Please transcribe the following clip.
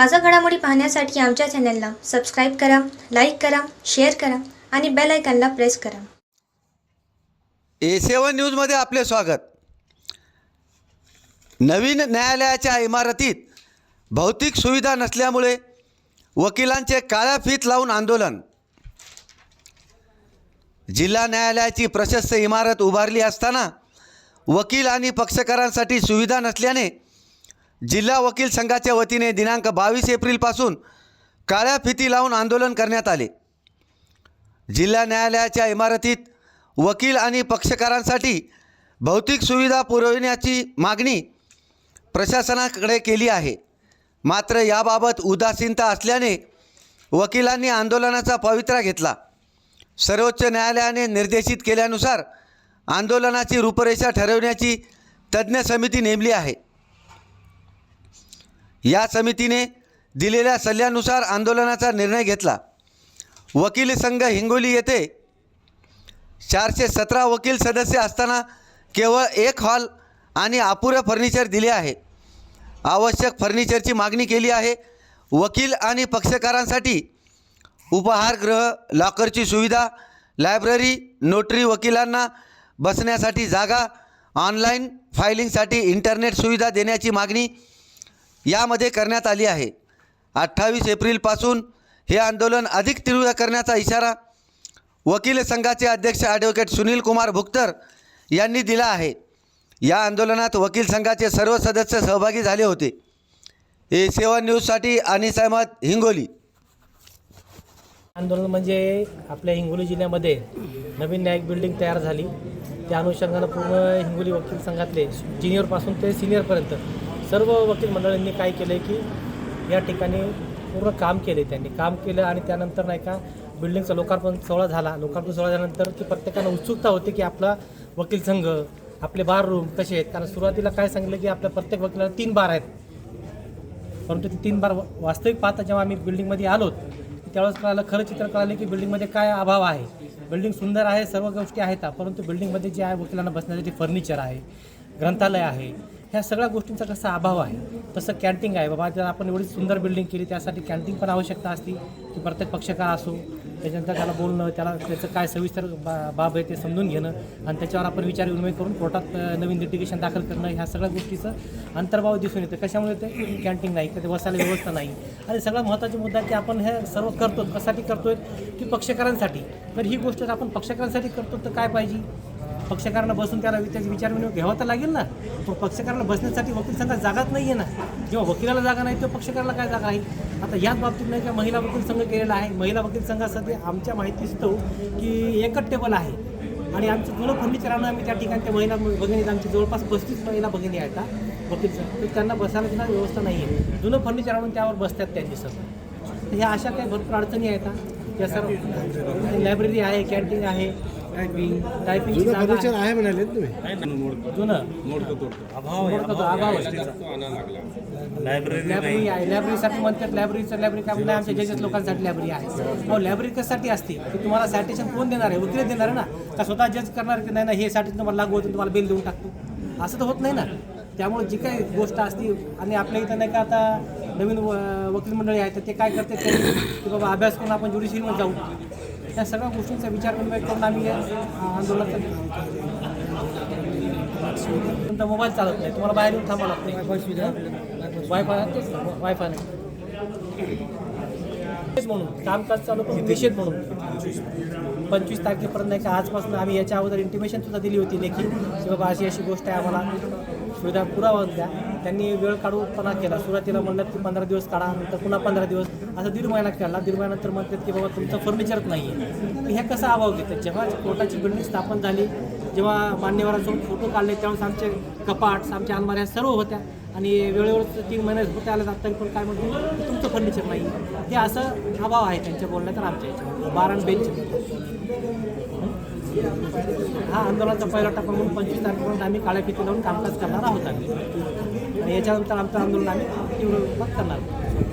ताजा घडामोडी पाहण्यासाठी आमच्या चॅनलला सबस्क्राईब करा लाईक करा शेअर करा आणि बेल आयकॉनला प्रेस करा. ए सेवन न्यूजमध्ये आपले स्वागत. नवीन न्यायालयाच्या इमारतीत भौतिक सुविधा नसल्यामुळे वकिलांचे काळ्या फीत लावून आंदोलन. जिल्हा न्यायालयाची प्रशस्त इमारत उभारली असताना वकील आणि पक्षकारांसाठी सुविधा नसल्याने जिल्हा वकील संघाच्या वतीने दिनांक बावीस एप्रिलपासून काळ्या फिती लावून आंदोलन करण्यात आले. जिल्हा न्यायालयाच्या इमारतीत वकील आणि पक्षकारांसाठी भौतिक सुविधा पुरविण्याची मागणी प्रशासनाकडे केली आहे. मात्र याबाबत उदासीनता असल्याने वकिलांनी आंदोलनाचा पवित्रा घेतला. सर्वोच्च न्यायालयाने निर्देशित केल्यानुसार आंदोलनाची रूपरेषा ठरवण्याची तज्ज्ञ समिती नेमली आहे. या समितीने दिलेल्या सल्ल्यानुसार आंदोलनाचा निर्णय घेतला. वकील संघ हिंगोली येथे चारशे सतरा वकील सदस्य असताना केवळ एक हॉल आणि अपुरं फर्निचर दिले आहे. आवश्यक फर्निचरची मागणी केली आहे. वकील आणि पक्षकारांसाठी उपहारगृह लॉकरची सुविधा लायब्ररी नोटरी वकिलांना बसण्यासाठी जागा ऑनलाईन फायलिंगसाठी इंटरनेट सुविधा देण्याची मागणी यामध्ये करण्यात आली आहे. अठ्ठावीस एप्रिलपासून हे आंदोलन अधिक तीव्र करण्याचा इशारा वकील संघाचे अध्यक्ष ॲडव्होकेट सुनील कुमार भुक्तर यांनी दिला आहे. या आंदोलनात वकील संघाचे सर्व सदस्य सहभागी झाले होते. ए सेवन न्यूजसाठी अनिस अहमद हिंगोली. आंदोलन म्हणजे आपल्या हिंगोली जिल्ह्यामध्ये नवीन न्यायिक बिल्डिंग तयार झाली. त्या अनुषंगानं पूर्ण हिंगोली वकील संघातले ज्युनियरपासून ते सिनियरपर्यंत सर्व वकील मंडळींनी काय केलं आहे की या ठिकाणी पूर्ण काम केले त्यांनी. काम केलं आणि त्यानंतर नाही का बिल्डिंगचा लोकार्पण सोहळा झाला. लोकार्पण सोहळा झाल्यानंतर की प्रत्येकानं उत्सुकता होती की आपला वकील संघ आपले बार रूम कसे आहेत? कारण सुरुवातीला काय सांगितलं की आपल्या प्रत्येक वकिलाला तीन बार आहेत. परंतु ते तीन बार वास्तविक पाहता जेव्हा आम्ही बिल्डिंगमध्ये आलो त्यावेळेस कळालं खरं चित्र कळालं की बिल्डिंगमध्ये काय अभाव आहे. बिल्डिंग सुंदर आहे सर्व गोष्टी आहेत. परंतु बिल्डिंगमध्ये जे आहे वकिलांना बसण्यासाठी फर्निचर आहे ग्रंथालय आहे ह्या सगळ्या गोष्टींचा कसा अभाव आहे तसं कॅन्टीन आहे. बाबा जर आपण एवढी सुंदर बिल्डिंग केली त्यासाठी कॅन्टीन पण आवश्यकता असती की प्रत्येक पक्षकार असो त्याच्यानंतर त्याला बोलणं त्याला त्याचं काय सविस्तर बा बाब आहे ते समजून घेणं आणि त्याच्यावर आपण विचार विनिमय करून कोर्टात नवीन लिटिगेशन दाखल करणं ह्या सगळ्या गोष्टीचं अंतर्भाव दिसून येतं. कशामुळे ते? कॅन्टीन नाही तर बसायला व्यवस्था नाही. आणि सगळ्यात महत्त्वाचा मुद्दा आहे की आपण हे सर्व करतो कशासाठी करतोय? की पक्षकारांसाठी. तर ही गोष्ट जर आपण पक्षकारांसाठी करतो तर काय पाहिजे? पक्षकारांना बसून त्याला त्याचे विचार विनिमय घ्यावा तर लागेल ना. पण पक्षकारांना बसण्यासाठी वकील संघात जागाच नाही आहे ना. जेव्हा वकिलाला जागा नाही तेव्हा पक्षकाराला काय जागा आहे? आता याच बाबतीत नाही का महिला वकील संघ केलेला आहे. महिला वकील संघासाठी आमच्या माहिती असतो की एकच टेबल आहे. आणि आमचं जुनं फर्निचर आणून आम्ही त्या ठिकाणी त्या महिला भगिनी आमची जवळपास पस्तीस महिला भगिनी आहेत हा, वकील तर त्यांना बसायला सुद्धा व्यवस्था नाही आहे जुनं फर्निचर आणून त्यावर बसतात त्यांनी सगळं तर ह्या अशा काही भरपूर अडचणी आहेत या त्या सर्व लायब्ररी आहे कॅन्टीन आहे. टायपिंग टायपिंगची जागा फर्निचर आहे. म्हणाले ना तुम्ही. जुनं अभाव अभाव लायब्ररी आहे. लायब्ररीसाठी म्हणतात लायब्ररीचं लायब्ररी काय नाही. आमच्या जजेस लोकांसाठी लायब्ररी आहे. हो लायब्ररी कशासाठी असते? की तुम्हाला सॅटेशन कोण देणार आहे? वकील देणार आहे ना? का स्वतः जज करणार की नाही ना हे सॅटेशन तुम्हाला लागू होतं तुम्हाला बिल देऊन टाकतो? असं तर होत नाही ना. त्यामुळे जी काही गोष्ट असते आणि आपल्या इथं नाही का आता नवीन व- वकील मंडळी आहेत तर ते काय करते की बाबा अभ्यास करून आपण ज्युडिशियरीमध्ये जाऊ. त्या सगळ्या गोष्टींचा विचार विनिमय करून आम्ही या आंदोलनाचा तुमचा मोबाईल चालत नाही. तुम्हाला बाहेर येऊन थांबावं लागतं. वायफाय तेच. वायफाय नाही. म्हणून. कामकाज चालू करून निषेध म्हणून. पंचवीस तारखेपर्यंत नाही का आजपासून आम्ही याच्या अगोदर इंटिमेशन सुद्धा दिली होती लेखी. की बाबा अशी अशी गोष्ट आहे आम्हाला. सुविधा पुरावा द्या. त्यांनी वेळ काढूपणा केला. सुरुवातीला म्हणलं की पंधरा दिवस काढा नंतर पुन्हा पंधरा दिवस. असं दीड महिना केला दीड महिन्यानंतर म्हणतात की बाबा तुमचं फर्निचरच नाही आहे ह्या कसा अभाव घेतं जेव्हा कोर्टाची बिल्डिंग स्थापन झाली जेव्हा मान्यवरांसोबत फोटो काढले त्यावेळेस आमचे कपाट आमच्या अलमाऱ्या सर्व होत्या. आणि वेळेवर तीन महिने होते आले तरी पण काय म्हणतो तुमचं फर्निचर नाही हे असं अभाव आहे त्यांच्या बोलण्यात तर आमच्या याच्यामध्ये. बार बेंच हा आंदोलनाचा पहिला टप्पा म्हणून पंचवीस तारखेपर्यंत आम्ही काळ्या फिती लावून कामकाज करणार आहोत आम्ही आणि याच्यानंतर आमचं आंदोलन आम्ही तीव्र रूपात करणार आहोत.